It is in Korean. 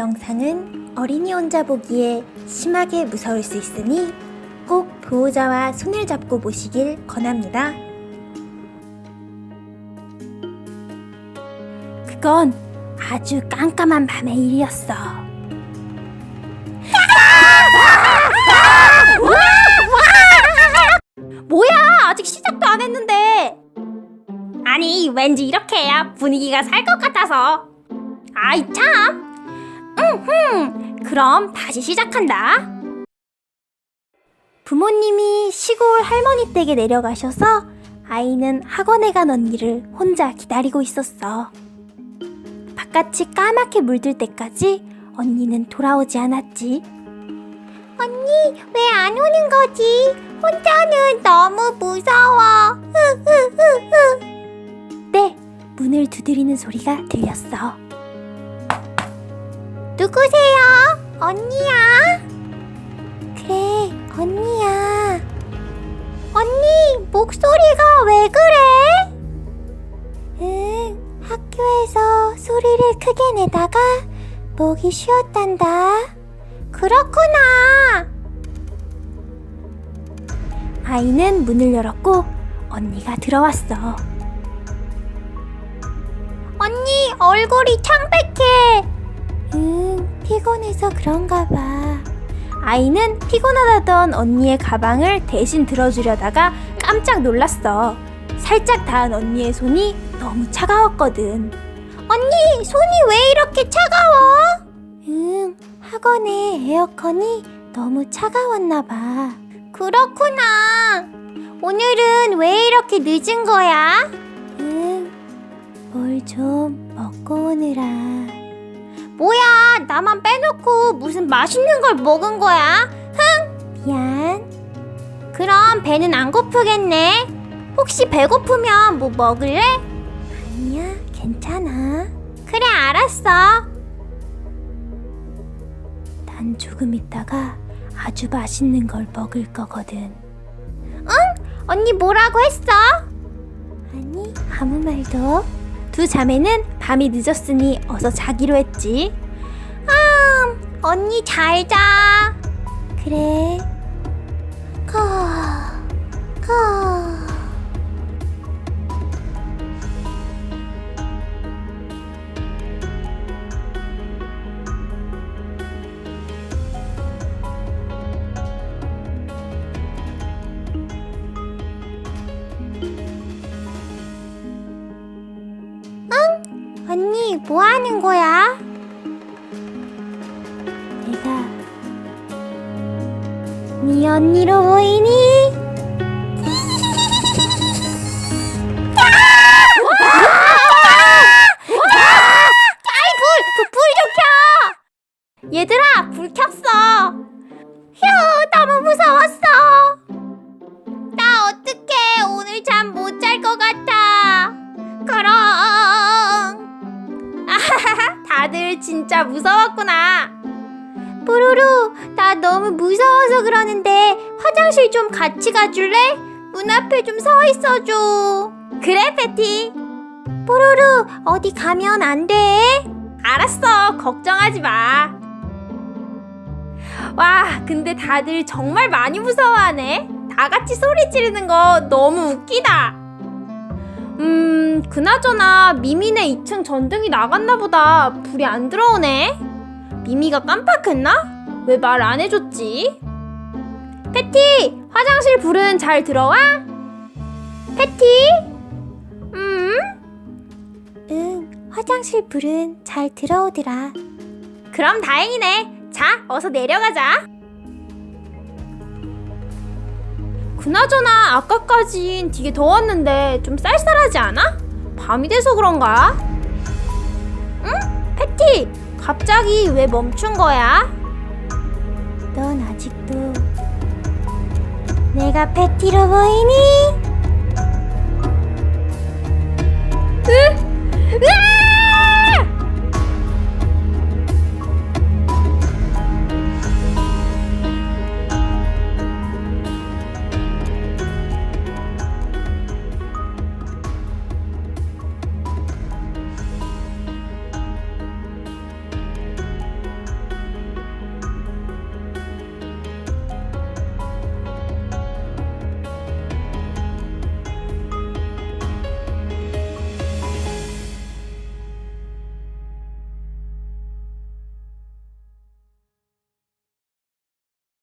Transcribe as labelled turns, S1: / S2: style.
S1: 영상은 어린이 혼자 보기에 심하게 무서울 수 있으니 꼭 보호자와 손을 잡고 보시길 권합니다. 그건 아주 깜깜한 밤의 일이었어. 뭐야? 아직 시작도 안 했는데. 아니, 왠지 이렇게 해야 분위기가 살 것 같아서. 아이 참. 음흠. 그럼 다시 시작한다. 부모님이 시골 할머니 댁에 내려가셔서 아이는 학원에 간 언니를 혼자 기다리고 있었어. 바깥이 까맣게 물들 때까지 언니는 돌아오지 않았지. 언니, 왜 안 오는 거지? 혼자는 너무 무서워. 네, 문을 두드리는 소리가 들렸어. 누구세요? 언니야? 그래, 언니야. 언니, 목소리가 왜 그래? 응, 학교에서 소리를 크게 내다가 목이 쉬었단다. 그렇구나. 아이는 문을 열었고 언니가 들어왔어. 언니 얼굴이 창백해. 응, 피곤해서 그런가 봐. 아이는 피곤하다던 언니의 가방을 대신 들어주려다가 깜짝 놀랐어. 살짝 닿은 언니의 손이 너무 차가웠거든. 언니, 손이 왜 이렇게 차가워? 응, 학원에 에어컨이 너무 차가웠나 봐. 그렇구나. 오늘은 왜 이렇게 늦은 거야? 응, 뭘 좀 먹고 오느라. 뭐야, 나만 빼놓고 무슨 맛있는 걸 먹은 거야? 흥, 미안. 그럼 배는 안 고프겠네. 혹시 배고프면 뭐 먹을래? 아니야, 괜찮아. 그래, 알았어. 난 조금 있다가 아주 맛있는 걸 먹을 거거든. 응? 언니 뭐라고 했어? 아니, 아무 말도. 두 자매는 밤이 늦었으니 어서 자기로 했지. 아, 언니 잘 자. 언니, 뭐 하는 거야? 내가 네 언니로 보이니? 얘들아, 불 켰어! 휴, 너무 무서웠어! 나 어떡해, 오늘 잠 못 잘 것 같아! 다들 진짜 무서웠구나 뽀로로 나 너무 무서워서 그러는데 화장실 좀 같이 가줄래? 문 앞에 좀 서 있어줘 그래 패티 뽀로로 어디 가면 안 돼? 알았어 걱정하지 마 와, 근데 다들 정말 많이 무서워하네. 다 같이 소리 지르는 거 너무 웃기다. 음, 그나저나 미미네 2층 전등이 나갔나 보다. 불이 안 들어오네. 미미가 깜빡했나? 왜 말 안 해줬지? 패티, 화장실 불은 잘 들어와? 패티? 음? 응, 화장실 불은 잘 들어오더라. 그럼 다행이네. 자, 어서 내려가자. 그나저나 아까까진 되게 더웠는데 좀 쌀쌀하지 않아? 밤이 돼서 그런가? 응? 패티! 갑자기 왜 멈춘 거야? 넌 아직도 내가 패티로 보이니?